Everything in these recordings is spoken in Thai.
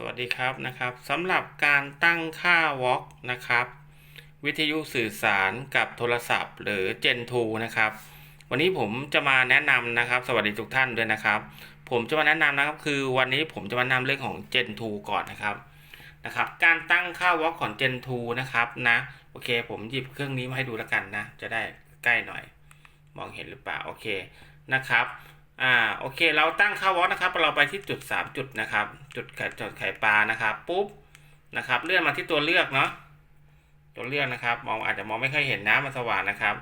สวัสดีครับนะครับสำหรับการตั้งค่าวอล์กนะครับ วิทยุสื่อสารกับโทรศัพท์ หรือ Gen 2นะครับ วันนี้ผมจะมาแนะนำนะครับ สวัสดีทุกท่านด้วยนะครับ ผมจะมาแนะนำนะครับ คือวันนี้ผมจะมาแนะนำเรื่องของ Gen 2ก่อนนะครับนะครับ การตั้งค่าวอล์กของ Gen 2นะครับนะโอเค ผมหยิบเครื่องนี้มาให้ดูแล้วกันนะ จะได้ใกล้หน่อย มองเห็นหรือเปล่าโอเคนะครับ อ่าโอเค เราตั้งค่าวอลนะครับ เราไปที่จุด 3 จุดนะครับ จุดไข่จุดไข่ปลานะครับปุ๊บนะครับ เลื่อนมาที่ตัวเลือกเนาะตัวเลือกนะครับ มองอาจจะมองไม่ค่อยเห็นนะมันสว่างนะครับ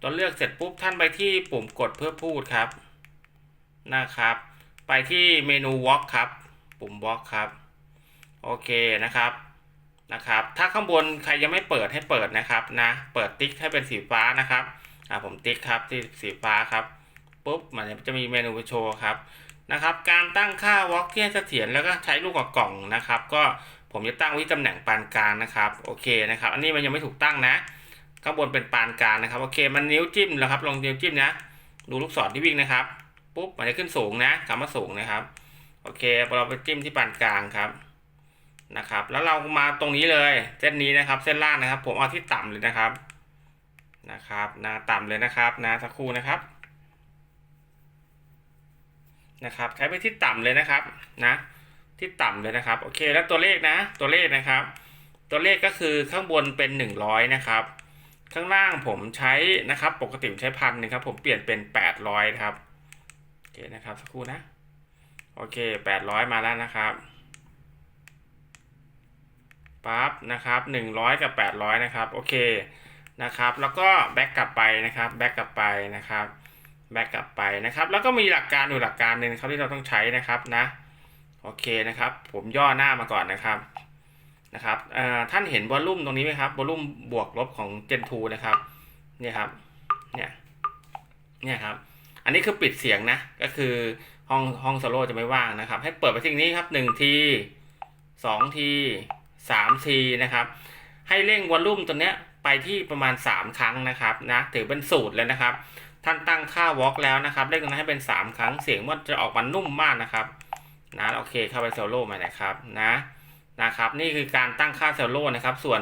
ตัวเลือกเสร็จปุ๊บท่านไปที่ปุ่มกดเพื่อพูดครับนะครับ ไปที่เมนู Walk ครับ ปุ่ม Walk ครับโอเคนะครับนะครับ ถ้าข้างบนใครยังไม่เปิดให้เปิดนะครับนะ เปิดติ๊กให้เป็นสีฟ้านะครับอ่าผมติ๊กครับที่สีฟ้าครับ ปุ๊บมันจะมีเมนูโชว์ครับนะครับ การตั้งค่าวอล์กที่ให้เสถียรแล้วก็ใช้ลูกกับกล่องนะครับ ก็ผมจะตั้งไว้ตำแหน่งปานกลางนะครับโอเคนะครับ อันนี้มันยังไม่ถูกตั้งนะข้างบนเป็นปานกลางนะครับโอเค มันนิ้วจิ้มแล้วครับลองนิ้วจิ้มนะ ดูลูกศรที่วิ่งนะครับปุ๊บมันจะขึ้นสูงนะคำว่าสูงนะครับ โอเคพอเราไปจิ้มที่ปานกลางครับนะครับ แล้วเรามาตรงนี้เลย เส้นนี้นะครับ เส้นล่างนะครับ ผมเอาที่ต่ำเลยนะครับนะครับนะต่ำเลยนะครับนะสักครู่นะครับ นะครับใช้ไปที่ต่ำเลยนะครับนะที่ต่ำเลยนะครับโอเคแล้วตัวเลขนะตัวเลขนะครับ ตัวเลขก็คือข้างบนเป็น 100 นะครับ ข้างล่างผมใช้นะครับ ปกติผมใช้พันนึงครับผมเปลี่ยนเป็น 800ครับโอเคนะครับสักครู่นะโอเค 800 มาแล้วนะครับปั๊บนะครับ 100 กับ 800 นะครับ โอเคนะครับ แล้วก็แบ็กกลับไปนะครับ แบ็กกลับไปนะครับ แบ็กกลับไปนะครับ แล้วก็มีหลักการอยู่หลักการหนึ่งครับที่เราต้องใช้นะครับนะโอเคนะครับ ผมย่อหน้ามาก่อนนะครับนะครับท่านเห็นวอลลุ่มตรงนี้ไหมครับวอลลุ่มบวกลบของ Gen 2นะครับเนี่ยครับเนี่ยเนี่ยครับ อันนี้คือปิดเสียงนะ ก็คือห้องห้องโซโล่จะไม่ว่างนะครับ ให้เปิดไปที่นี้ครับ1ที2ที3ทีนะครับ ให้เร่งวอลลุ่มตัวเนี้ยไปที่ประมาณ 3 ครั้งนะครับนะถือเป็นสูตรเลยนะครับ ท่านตั้งค่าวอล์กแล้วนะครับเลขตรงนั้นให้เป็น 3 ครั้งเสียงมันจะออกมานุ่มมากนะครับนะโอเคเข้าไปโซโล่มานะครับนะนะครับ นี่คือการตั้งค่าโซโล่นะครับ ส่วน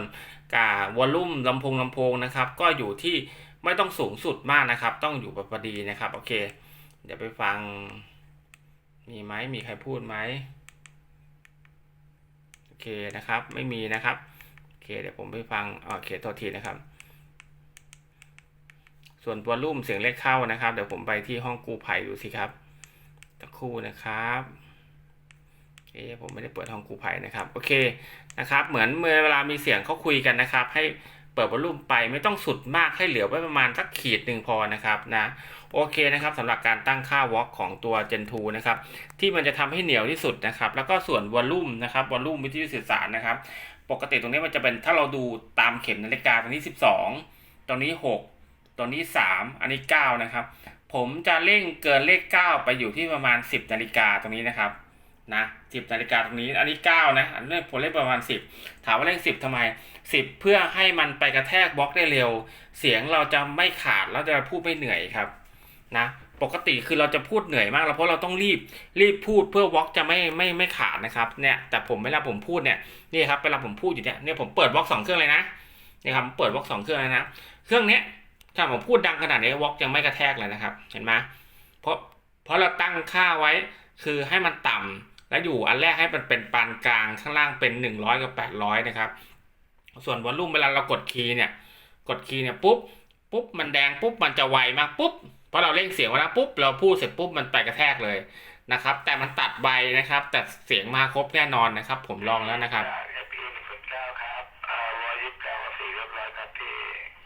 กาวอลลุ่มลำโพงลำโพงนะครับ ก็อยู่ที่ไม่ต้องสูงสุดมากนะครับ ต้องอยู่แบบพอดีนะครับโอเค เดี๋ยวไปฟัง มีไหมมีใครพูดไหมโอเคนะครับ ไม่มีนะครับโอเคเดี๋ยวผมไปฟังโอเคโทษทีนะครับ ส่วนวอลลุ่มเสียงเลขเข้านะครับ เดี๋ยวผมไปที่ห้องกู้ภัยดูสิครับตะคู่นะครับเอ๊ผมไม่ได้เปิดห้องกู้ภัยนะครับ โอเคนะครับ เหมือนเมื่อเวลามีเสียงเขาคุยกันนะครับ ให้เปิดวอลลุ่มไปไม่ต้องสุดมากให้เหลือไว้ประมาณสักขีดหนึ่งพอนะครับนะโอเคนะครับสำหรับการตั้งค่าวอล์กของตัว Gen 2นะครับที่มันจะทำให้เหนียวที่สุดนะครับ แล้วก็ส่วนวอลลุ่มนะครับวอลลุ่มวิทยุสื่อสารนะครับ ปกติตรงนี้มันจะเป็นถ้าเราดูตามเข็มนาฬิกาตรงนี้ 12 ตรงนี้ 6 ตัวนี้ 3 อันนี้ 9 นะครับ ผมจะเร่งเกินเลข 9 ไปอยู่ที่ประมาณ 10นาฬิกาตรงนี้นะครับนะ10นาฬิกาตรงนี้ อันนี้ 9 นะ อันนี้ผมเล่นประมาณ 10 ถามว่าเร่ง10ทำไม 10 เพื่อให้มันไปกระแทกบล็อกได้เร็ว เสียงเราจะไม่ขาดแล้วจะพูดไม่เหนื่อยครับนะปกติคือเราจะพูดเหนื่อยมากแล้วเพราะเราต้องรีบรีบพูดเพื่อวอล์กจะไม่ไม่ไม่ขาดนะครับเนี่ยแต่ผมเวลาผมพูดเนี่ยนี่ครับเวลาผมพูดอยู่เนี่ยเนี่ยผมเปิดวอล์กสองเครื่องเลยนะนี่ครับเปิดวอล์กสองเครื่องเลยนะ เครื่องเนี้ย ถ้าผมพูดดังขนาดนี้วอล์กยังไม่กระแทกเลยนะครับ เห็นไหมเพราะเพราะเราตั้งค่าไว้คือให้มันต่ำแล้วอยู่อันแรกให้มันเป็นปานกลางข้างล่างเป็น 100 กับ 800 นะครับ ส่วนวอลลุ่มเวลาเรากดคีย์เนี่ย กดคีย์เนี่ยปุ๊บปุ๊บมันแดงปุ๊บมันจะไวมากปุ๊บเพราะเราเร่งเสียงไว้แล้วปุ๊บเราพูดเสร็จปุ๊บมันไปกระแทกเลยนะครับ แต่มันตัดใบนะครับ แต่เสียงมาครบแน่นอนนะครับ ผมลองแล้วนะครับ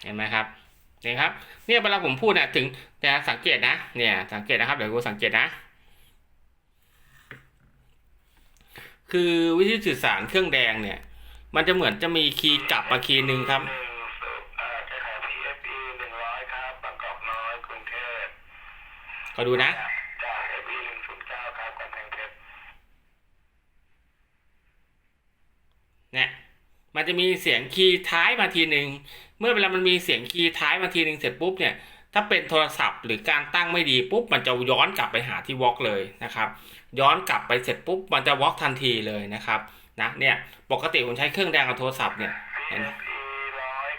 เห็นไหมครับ นี่ครับ เนี่ยเวลาผมพูดเนี่ยถึงแต่สังเกตนะ เนี่ย สังเกตนะครับ เดี๋ยวกูสังเกตนะ คือวิธีสื่อสารเครื่องแดงเนี่ย มันจะเหมือนจะมีคีย์กลับมาคีย์หนึ่งครับก็ดูนะเนี่ยมันจะมีเสียงคีย์ท้ายมาทีหนึ่ง เมื่อเวลามันมีเสียงคีย์ท้ายมาทีหนึ่งเสร็จปุ๊บเนี่ยถ้าเป็นโทรศัพท์หรือการตั้งไม่ดีปุ๊บมันจะย้อนกลับไปหาที่วอล์กเลยนะครับย้อนกลับไปเสร็จปุ๊บมันจะวอล์กทันทีเลยนะครับนะเนี่ยปกติผมใช้เครื่องแดงกับโทรศัพท์เนี่ยเห็นไหม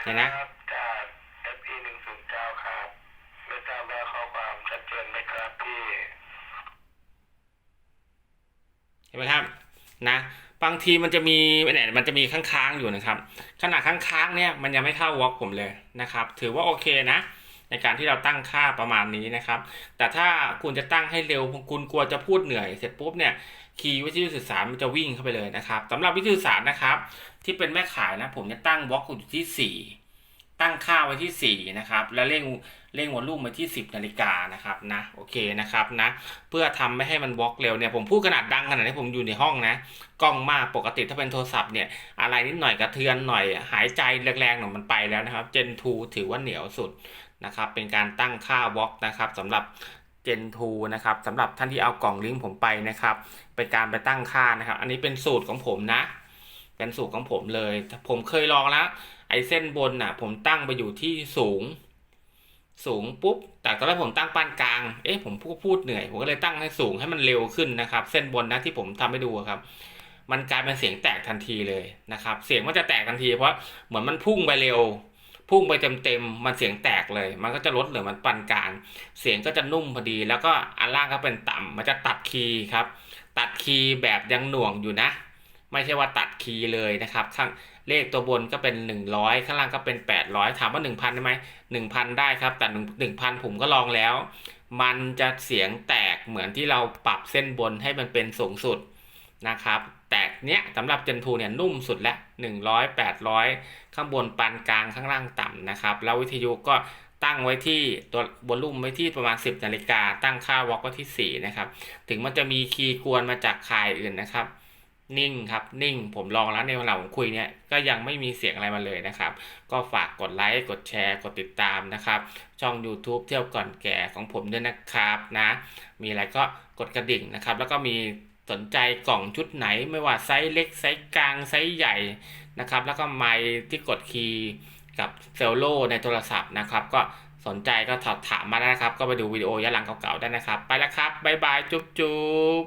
เห็นนะรับจาก FE หนึ่งศูนย์เก้าครับไหมเห็นไหมครับนะ บางทีมันจะมีเนี่ยมันจะมีค้างๆอยู่นะครับ ขนาดค้างๆเนี่ยมันยังไม่เข้าวอล์กผมเลยนะครับ ถือว่าโอเคนะ ในการที่เราตั้งค่าประมาณนี้นะครับ แต่ถ้าคุณจะตั้งให้เร็วคุณกลัวจะพูดเหนื่อยเสร็จปุ๊บเนี่ยคีย์วิทยุสื่อสารมันจะวิ่งเข้าไปเลยนะครับสำหรับวิทยุสื่อสารนะครับ ที่เป็นแม่ขายนะ ผมจะตั้งวอล์กอยู่ที่ 4 ตั้งค่าไว้ที่ 4 นะครับ แล้วเร่งเร่งวอลลุ่มไปที่ 10 นาฬิกานะครับนะโอเคนะครับนะเพื่อทำไม่ให้มันวอล์กเร็วเนี่ยผมพูดขนาดดังขนาดนี้ผมอยู่ในห้องนะกล้องมากปกติถ้าเป็นโทรศัพท์เนี่ยอะไรนิดหน่อยกระเทือนหน่อยหายใจแรงๆหน่อยมันไปแล้วนะครับ Gen 2ถือว่าเหนียวสุดนะครับเป็นการตั้งค่าวอล์กนะครับสำหรับ Gen 2นะครับสำหรับท่านที่เอากล่องลิงก์ผมไปนะครับเป็นการไปตั้งค่านะครับ อันนี้เป็นสูตรของผมนะ เป็นสูตรของผมเลย ผมเคยลองแล้ว ไอ้เส้นบนน่ะ ผมตั้งไปอยู่ที่สูง สูงปุ๊บ แต่ตอนแรกผมตั้งปานกลาง เอ๊ะผมพูดพูดเหนื่อย ผมก็เลยตั้งให้สูงให้มันเร็วขึ้นนะครับ เส้นบนนะที่ผมทำให้ดูครับ มันกลายเป็นเสียงแตกทันทีเลยนะครับ เสียงมันจะแตกทันที เพราะเหมือนมันพุ่งไปเร็ว พุ่งไปเต็มๆมันเสียงแตกเลย มันก็จะลดเหลือมันปานกลาง เสียงก็จะนุ่มพอดี แล้วก็อันล่างก็เป็นต่ำมันจะตัดคีย์ครับ ตัดคีย์แบบยังหน่วงอยู่นะ ไม่ใช่ว่าตัดคีย์เลยนะครับข้างเลขตัวบนก็เป็น 100 ข้างล่างก็เป็น 800 ถามว่า 1,000 ได้ไหม 1,000 ได้ครับ แต่ 1,000 ผมก็ลองแล้ว มันจะเสียงแตกเหมือนที่เราปรับเส้นบนให้มันเป็นสูงสุดนะครับ แตกเนี้ยสำหรับ Gen 2เนี่ยนุ่มสุดแล้ว100 800 ข้างบนปานกลางข้างล่างต่ำนะครับ แล้ววิทยุก็ตั้งไว้ที่ตัวบนลุ่มไว้ที่ประมาณ 10 นาฬิกาตั้งค่าวอล์กไว้ที่ 4 นะครับ ถึงมันจะมีคีย์กวนมาจากคายอื่นนะครับ นิ่งครับนิ่งผมลองแล้วในเวลาผมคุยเนี่ยก็ยังไม่มีเสียงอะไรมาเลยนะครับ ก็ฝากกดไลค์กดแชร์ กดติดตามนะครับ ช่อง YouTube เที่ยวก่อนแก่ของผมด้วยนะครับนะ มีอะไรก็กดกระดิ่งนะครับ แล้วก็มีสนใจกล่องชุดไหนไม่ว่าไซส์เล็กไซส์กลางไซส์ใหญ่นะครับ แล้วก็ไมค์ที่กดคีย์กับเซลโลในโทรศัพท์นะครับ ก็สนใจก็สอบถามมาได้นะครับ ก็ไปดูวิดีโอย้อนหลังเก่าๆได้นะครับ ไปแล้วครับบ๊ายบายจุ๊บจุ๊บ